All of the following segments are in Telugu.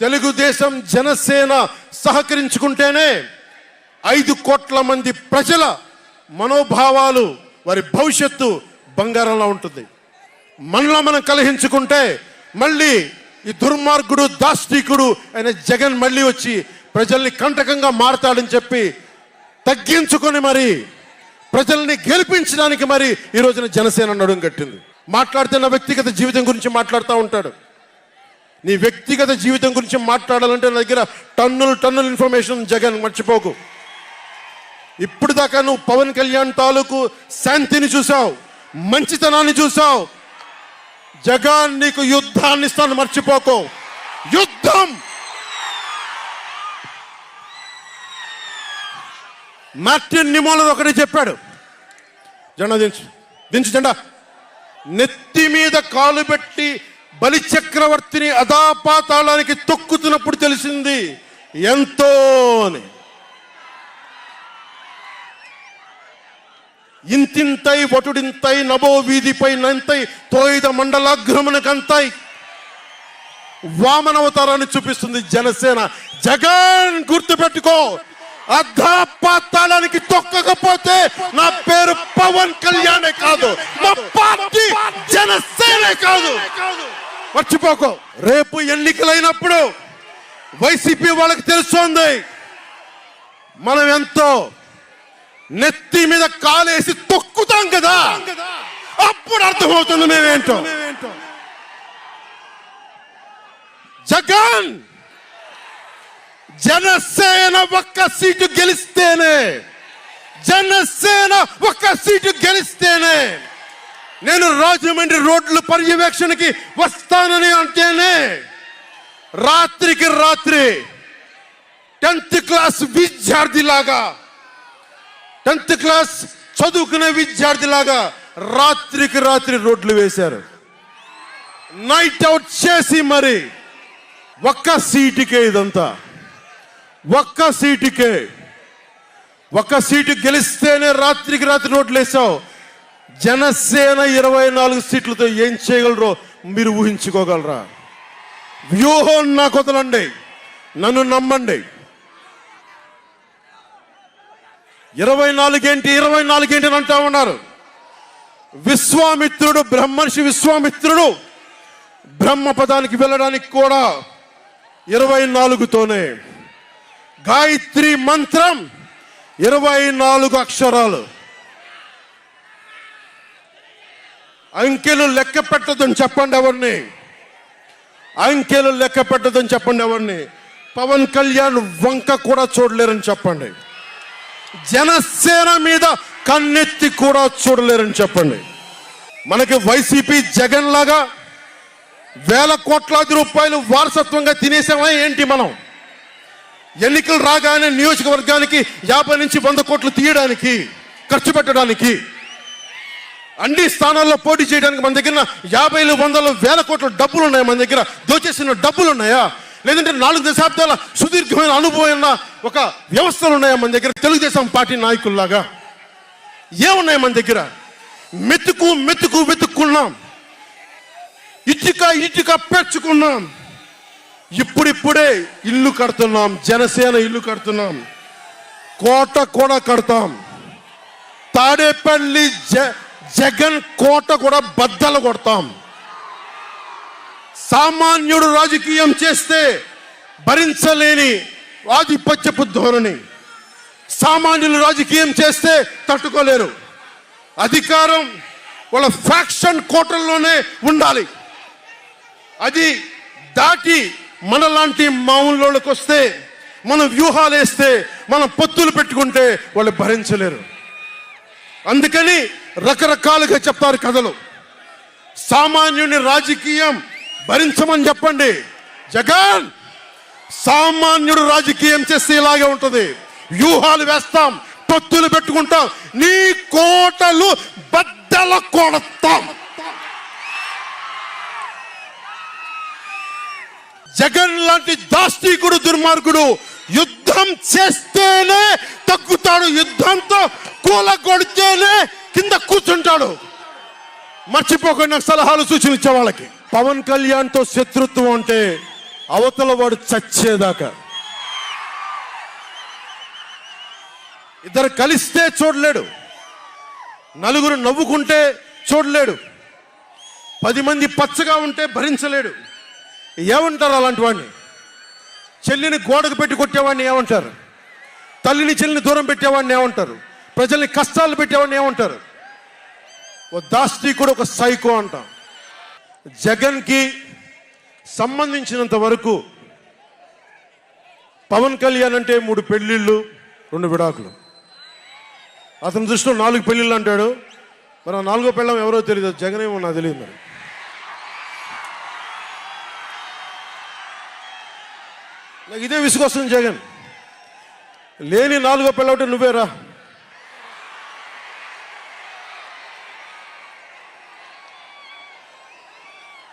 తెలుగుదేశం జనసేన సహకరించుకుంటేనే ఐదు కోట్ల మంది ప్రజల మనోభావాలు వారి భవిష్యత్తు బంగారంలో ఉంటుంది. మనలో మనం కలహించుకుంటే మళ్ళీ ఈ దుర్మార్గుడు దాష్టికుడు అయిన జగన్ మళ్ళీ వచ్చి ప్రజల్ని కంటకంగా మారతాడని చెప్పి తగ్గించుకొని మరి ప్రజల్ని గెలిపించడానికి మరి ఈ రోజున జనసేన నడుం కట్టింది. మాట్లాడుతున్న వ్యక్తిగత జీవితం గురించి మాట్లాడుతూ ఉంటాడు. నీ వ్యక్తిగత జీవితం గురించి మాట్లాడాలంటే నా దగ్గర టన్నులు టన్నుల ఇన్ఫర్మేషన్ జగన్ మర్చిపోకు. ఇప్పుడు దాకా నువ్వు పవన్ కళ్యాణ్ తాలూకు శాంతిని చూసావు మంచితనాన్ని చూసావు జగన్ నీకు యుద్ధాన్ని ఇస్తాను మర్చిపోకు. యుద్ధం! మార్టిన్ నిమోలర్ ఒకటి చెప్పాడు. జెండా దించు దించు జెండా. నెత్తి మీద కాలు పెట్టి బలి చక్రవర్తిని తొక్కుతున్నప్పుడు తెలిసింది ఎంతో అని ఇంతింతై వటుడింతై నభో వీధిపై నంతై తోయిద మండలాగ్రమునకంతై వామనవతారాన్ని చూపిస్తుంది జనసేన. జగన్ గుర్తుపెట్టుకో అర్ధపాతాళానికి తొక్కకపోతే నా పేరు పవన్ కళ్యాణే కాదు. మా పార్టీ జనసేనే కాదు. మర్చిపోకో. రేపు ఎన్నికలైనప్పుడు వైసీపీ వాళ్ళకి తెలుస్తోంది. మనం ఎంతో నెత్తి మీద కాలేసి తొక్కుతాం కదా. అప్పుడు అర్థమవుతుంది మేమేంటో. జగన్ జనసేన ఒక్క సీటు గెలిస్తేనే జనసేన ఒక్క సీటు గెలిస్తేనే నేను రాజమండ్రి రోడ్లు పర్యవేక్షణకి వస్తానని అంటేనే రాత్రికి రాత్రి టెన్త్ క్లాస్ విద్యార్థిలాగా టెన్త్ క్లాస్ చదువుకునే విద్యార్థిలాగా రాత్రికి రాత్రి రోడ్లు వేశారు. నైట్ అవుట్ చేసి మరి ఒక్క సీటుకే ఇదంతా. ఒక్క సీటుకే. ఒక్క సీటు గెలిస్తేనే రాత్రికి రాత్రి రోడ్లు వేసావు జనసేన ఇరవై నాలుగు సీట్లతో ఏం చేయగలరో మీరు ఊహించుకోగలరా? వ్యూహం నాకు వదలండి. నన్ను నమ్మండి. ఇరవై నాలుగేంటి ఇరవై నాలుగేంటి అని అంటా ఉన్నారు. విశ్వామిత్రుడు బ్రహ్మర్షి విశ్వామిత్రుడు బ్రహ్మ పదానికి వెళ్ళడానికి కూడా ఇరవై నాలుగుతోనే. గాయత్రి మంత్రం ఇరవై నాలుగు అక్షరాలు. అంకెలు లెక్క పెట్టదని చెప్పండి ఎవరిని? అంకెలు లెక్క పెట్టదని చెప్పండి ఎవరిని? పవన్ కళ్యాణ్ వంక కూడా చూడలేరని చెప్పండి. జనసేన మీద కన్నెత్తి కూడా చూడలేరని చెప్పండి. మనకి వైసీపీ జగన్ లాగా వేల కోట్లాది రూపాయలు వారసత్వంగా తినేసామా ఏంటి మనం? ఎన్నికలు రాగానే నియోజకవర్గానికి యాభై నుంచి వంద కోట్లు తీయడానికి ఖర్చు పెట్టడానికి అన్ని స్థానాల్లో పోటీ చేయడానికి మన దగ్గర యాభైలు వందలు వేల కోట్ల డబ్బులు ఉన్నాయి మన దగ్గర. దోచేసిన డబ్బులు ఉన్నాయా లేదంటే నాలుగు దశాబ్దాల సుదీర్ఘమైన అనుభవం ఉన్న ఒక వ్యవస్థలు ఉన్నాయా మన దగ్గర? తెలుగుదేశం పార్టీ నాయకుల్లాగా. ఏమున్నాయి మన దగ్గర? మెతుకు మెతుకు వెతుక్కున్నాం. ఇటుక ఇటుక పెంచుకున్నాం ఇప్పుడిప్పుడే ఇల్లు కడుతున్నాం. జనసేన ఇల్లు కడుతున్నాం. కోట కూడా కడతాం. తాడేపల్లి జ జగన్ కోట కూడా బద్దలు కొడతాం. సామాన్యుడు రాజకీయం చేస్తే భరించలేని ఆధిపత్యపు ధోరణి. సామాన్యులు రాజకీయం చేస్తే తట్టుకోలేరు. అధికారం వాళ్ళ ఫ్యాక్షన్ కోటల్లోనే ఉండాలి. అది దాటి మనలాంటి మామూలులోకి వస్తే మనం వ్యూహాలు వేస్తే మనం పొత్తులు పెట్టుకుంటే వాళ్ళు భరించలేరు. అందుకని రకరకాలుగా చెప్తారు కథలు. సామాన్యుని రాజకీయం భరించమని చెప్పండి. జగన్ సామాన్యుడు రాజకీయం చేస్తే ఇలాగే ఉంటుంది. వ్యూహాలు వేస్తాం పొత్తులు పెట్టుకుంటాం నీ కోటలు బద్దల కొడతాం. జగన్ లాంటి దాస్తికుడు దుర్మార్గుడు యుద్ధం చేస్తేనే తగ్గుతాడు. యుద్ధంతో కూల కొడితేనే కింద కూర్చుంటాడు. మర్చిపోకుండా సలహాలు సూచనలు ఇచ్చే వాళ్ళకి. పవన్ కళ్యాణ్తో శత్రుత్వం అంటే అవతల వాడు చచ్చేదాకా. ఇద్దరు కలిస్తే చూడలేడు. నలుగురు నవ్వుకుంటే చూడలేడు. పది మంది పచ్చగా ఉంటే భరించలేడు. ఏమంటారు అలాంటి వాడిని? చెల్లిని గోడకు పెట్టి కొట్టేవాడిని ఏమంటారు? తల్లిని చెల్లిని దూరం పెట్టేవాడిని ఏమంటారు? ప్రజల్ని కష్టాలు పెట్టేవాడిని ఏమంటారు? ఓ దాష్టీకుడు ఒక సైకో అంటాం. జగన్కి సంబంధించినంత వరకు పవన్ కళ్యాణ్ అంటే మూడు పెళ్ళిళ్ళు రెండు విడాకులు. అతని దృష్టిలో నాలుగు పెళ్ళిళ్ళు అంటాడు. మరి ఆ నాలుగో పెళ్ళం ఎవరో తెలియదు జగన్ ఏమో నాకు తెలియదు మరి. నాకు ఇదే విసుగొస్తుంది జగన్. లేని నాలుగో పెళ్ళ నువ్వేరా?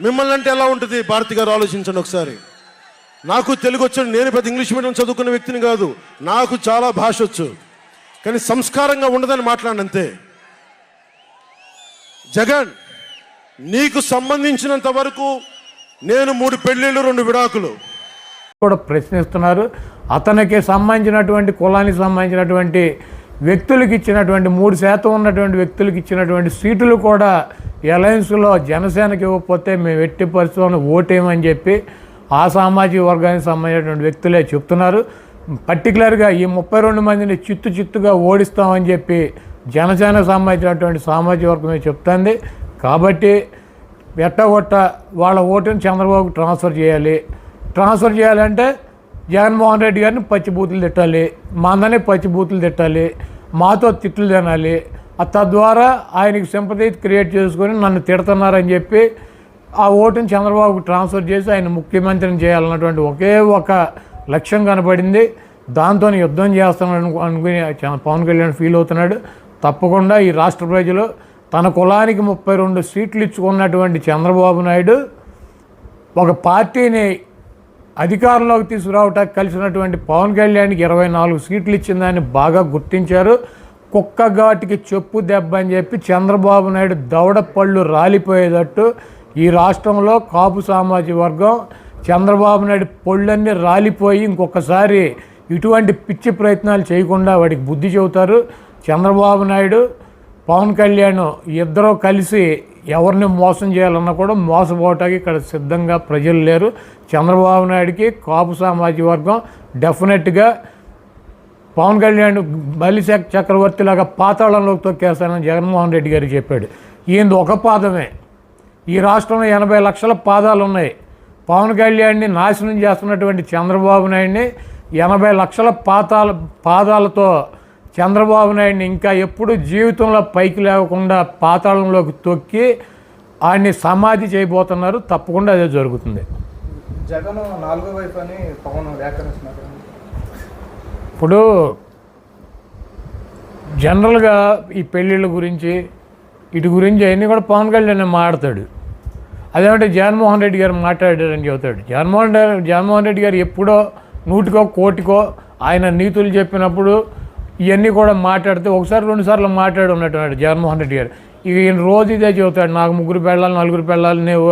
మిమ్మల్ని అంటే ఎలా ఉంటుంది? భారతి గారు ఆలోచించండి ఒకసారి. నాకు తెలుగు వచ్చాడు నేను పెద్ద ఇంగ్లీష్ మీడియం చదువుకున్న వ్యక్తిని కాదు. నాకు చాలా భాష వచ్చు. కానీ సంస్కారంగా ఉండదని మాట్లాడినంతే జగన్ నీకు సంబంధించినంత వరకు నేను మూడు పెళ్ళిళ్ళు రెండు విడాకులు. కూడా ప్రశ్నిస్తున్నారు. అతనికి సంబంధించినటువంటి కులానికి సంబంధించినటువంటి వ్యక్తులకు ఇచ్చినటువంటి మూడు శాతం ఉన్నటువంటి వ్యక్తులకు ఇచ్చినటువంటి సీటులు కూడా ఎలయన్స్లో జనసేనకి ఇవ్వకపోతే మేము ఎట్టి పరిస్థితుల్లో ఓటేమని చెప్పి ఆ సామాజిక వర్గానికి సంబంధించినటువంటి వ్యక్తులే చెప్తున్నారు. పర్టికులర్గా ఈ ముప్పై రెండు మందిని చిత్తు చిత్తుగా ఓడిస్తామని చెప్పి జనసేనకు సంబంధించినటువంటి సామాజిక వర్గమే చెప్తుంది. కాబట్టి ఎట్టగొట్ట వాళ్ళ ఓటుని చంద్రబాబుకు ట్రాన్స్ఫర్ చేయాలి. ట్రాన్స్ఫర్ చేయాలంటే జగన్మోహన్ రెడ్డి గారిని పచ్చి బూతులు తిట్టాలి. మందని పచ్చి బూతులు తిట్టాలి. మాతో తిట్లు తినాలి. ఆ తద్వారా ఆయనకి సింపతి క్రియేట్ చేసుకొని నన్ను తిడుతున్నారని చెప్పి ఆ ఓటుని చంద్రబాబుకు ట్రాన్స్ఫర్ చేసి ఆయన ముఖ్యమంత్రిని చేయాలన్నటువంటి ఒకే ఒక లక్ష్యం కనపడింది. దాంతో యుద్ధం చేస్తున్నాడు అనుకుని చ- పవన్ కళ్యాణ్ ఫీల్ అవుతున్నాడు. తప్పకుండా ఈ రాష్ట్ర ప్రజలు తన కులానికి ముప్పై రెండు సీట్లు ఇచ్చుకున్నటువంటి చంద్రబాబు నాయుడు ఒక పార్టీని అధికారంలోకి తీసుకురావటానికి కలిసినటువంటి పవన్ కళ్యాణ్కి ఇరవై నాలుగు సీట్లు ఇచ్చిందని బాగా గుర్తించారు. కుక్కఘాటికి చెప్పు దెబ్బ అని చెప్పి చంద్రబాబు నాయుడు దవడ పళ్ళు రాలిపోయేటట్టు ఈ రాష్ట్రంలో కాపు సామాజిక వర్గం చంద్రబాబు నాయుడు పళ్ళన్నీ రాలిపోయి ఇంకొకసారి ఇటువంటి పిచ్చి ప్రయత్నాలు చేయకుండా వాడికి బుద్ధి చెబుతారు. చంద్రబాబు నాయుడు పవన్ కళ్యాణ్ ఇద్దరూ కలిసి ఎవరిని మోసం చేయాలన్నా కూడా మోసపోవటానికి ఇక్కడ సిద్ధంగా ప్రజలు లేరు. చంద్రబాబు నాయుడికి కాపు సామాజిక వర్గం డెఫినెట్గా పవన్ కళ్యాణ్ బలిశాఖ చక్రవర్తిలాగా పాతాళంలోకి తొక్కేస్తానని జగన్మోహన్ రెడ్డి గారు చెప్పాడు. ఈయనది ఒక పాదమే. ఈ రాష్ట్రంలో ఎనభై లక్షల పాదాలు ఉన్నాయి. పవన్ కళ్యాణ్ని నాశనం చేస్తున్నటువంటి చంద్రబాబు నాయుడిని ఎనభై లక్షల పాతాల పాదాలతో చంద్రబాబు నాయుడిని ఇంకా ఎప్పుడు జీవితంలో పైకి లేకుండా పాతాళంలోకి తొక్కి ఆయన్ని సమాధి చేయబోతున్నారు. తప్పకుండా అదే జరుగుతుంది. జగన్ నాలుగో వైపు అని పవన్ వ్యాఖ్యానిస్తున్నారు. ఇప్పుడు జనరల్గా ఈ పెళ్ళిళ్ళ గురించి ఇటు గురించి అవన్నీ కూడా పవన్ కళ్యాణ్ మాట్లాడతాడు. అదేమంటే జగన్మోహన్ రెడ్డి గారు మాట్లాడారని చెబుతాడు. జగన్మోహన్ రెడ్డి జగన్మోహన్ రెడ్డి గారు ఎప్పుడో నూటికో కోటికో ఆయన నీతులు చెప్పినప్పుడు ఇవన్నీ కూడా మాట్లాడితే ఒకసారి రెండుసార్లు మాట్లాడి ఉన్నట్టున్నాడు జగన్మోహన్ రెడ్డి గారు. ఇక ఈయన రోజు ఇదే చెబుతాడు నాకు ముగ్గురు పెళ్ళాలి నలుగురు పెళ్ళాలి నువ్వు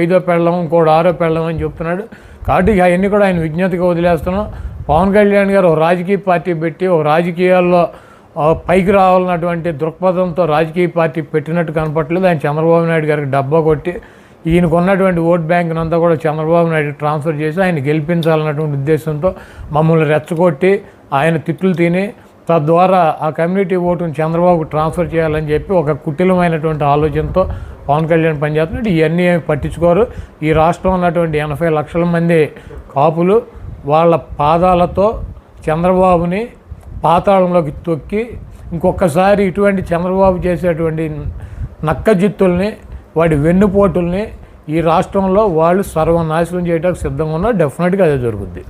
ఐదో పెళ్ళం ఇంకోటి ఆరో పెళ్ళం అని చెప్తున్నాడు. కాబట్టి అవన్నీ కూడా ఆయన విజ్ఞతగా వదిలేస్తున్నాం. పవన్ కళ్యాణ్ గారు ఒక రాజకీయ పార్టీ పెట్టి ఒక రాజకీయాల్లో పైకి రావాలన్నటువంటి దృక్పథంతో రాజకీయ పార్టీ పెట్టినట్టు కనపట్లేదు ఆయన చంద్రబాబు నాయుడు గారికి డబ్బా కొట్టి ఈయనకు ఉన్నటువంటి ఓట్ బ్యాంక్ అంతా కూడా చంద్రబాబు నాయుడు ట్రాన్స్ఫర్ చేసి ఆయన గెలిపించాలన్నటువంటి ఉద్దేశంతో మమ్మల్ని రెచ్చగొట్టి ఆయన తిట్లు తిని తద్వారా ఆ కమ్యూనిటీ ఓటును చంద్రబాబుకు ట్రాన్స్ఫర్ చేయాలని చెప్పి ఒక కుటిలమైనటువంటి ఆలోచనతో పవన్ కళ్యాణ్ పనిచేస్తున్నాడు. ఇవన్నీ ఏమి పట్టించుకోరు. ఈ రాష్ట్రం ఉన్నటువంటి ఎనభై లక్షల మంది కాపులు వాళ్ళ పాదాలతో చంద్రబాబుని పాతాళంలోకి తొక్కి ఇంకొకసారి ఇటువంటి చంద్రబాబు చేసేటువంటి నక్కజిత్తుల్ని వాడి వెన్నుపోటుల్ని ఈ రాష్ట్రంలో వాళ్ళు సర్వనాశనం చేయడానికి సిద్ధంగా ఉన్నారు. డెఫినెట్గా అదే జరుగుద్ది.